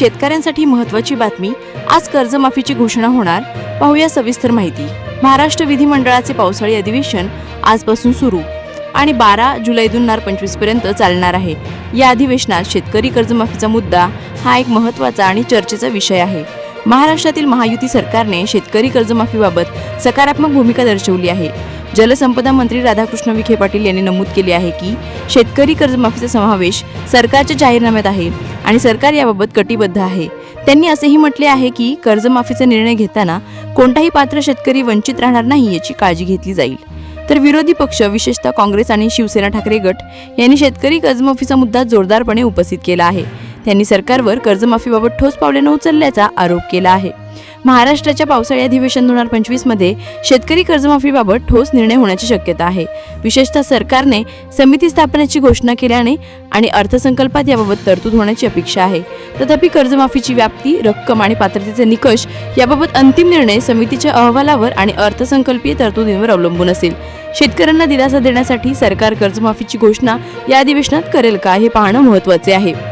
शेतकऱ्यांसाठी महत्त्वाची बातमी. आज कर्जमाफीची घोषणा होणार. पाहूया सविस्तर माहिती. महाराष्ट्र विधिमंडळाचे पावसाळी अधिवेशन आजपासून सुरू आणि बारा जुलै दोन हजार पंचवीसपर्यंत चालणार आहे. या अधिवेशनात शेतकरी कर्जमाफीचा मुद्दा हा एक महत्त्वाचा आणि चर्चेचा विषय आहे. महाराष्ट्रातील महायुती सरकारने शेतकरी कर्जमाफीबाबत सकारात्मक भूमिका दर्शवली आहे. जलसंपदा मंत्री राधाकृष्ण विखे पाटील यांनी नमूद केले आहे की शेतकरी कर्जमाफीचा समावेश सरकारच्या जाहीरनाम्यात आहे आणि सरकार याबाबत कटिबद्ध आहे. त्यांनी असेही म्हटले आहे की कर्जमाफीचा निर्णय घेताना कोणताही पात्र शेतकरी वंचित राहणार नाही याची काळजी घेतली जाईल. तर विरोधी पक्ष विशेषतः काँग्रेस आणि शिवसेना ठाकरे गट यांनी शेतकरी कर्जमाफीचा मुद्दा जोरदारपणे उपस्थित केला आहे. त्यांनी सरकारवर कर्जमाफीबाबत ठोस पावले न उचलल्याचा आरोप केला आहे. महाराष्ट्राच्या पावसाळी अधिवेशन दोन हजार पंचवीसमध्ये शेतकरी कर्जमाफीबाबत ठोस निर्णय होण्याची शक्यता आहे. विशेषतः सरकारने समिती स्थापनेची घोषणा केल्याने आणि अर्थसंकल्पात याबाबत तरतूद होण्याची अपेक्षा आहे. तथापि कर्जमाफीची व्याप्ती रक्कम आणि पात्रतेचे निकष याबाबत अंतिम निर्णय समितीच्या अहवालावर आणि अर्थसंकल्पीय तरतुदींवर अवलंबून असेल. शेतकऱ्यांना दिलासा देण्यासाठी सरकार कर्जमाफीची घोषणा या अधिवेशनात करेल का हे पाहणं महत्त्वाचे आहे.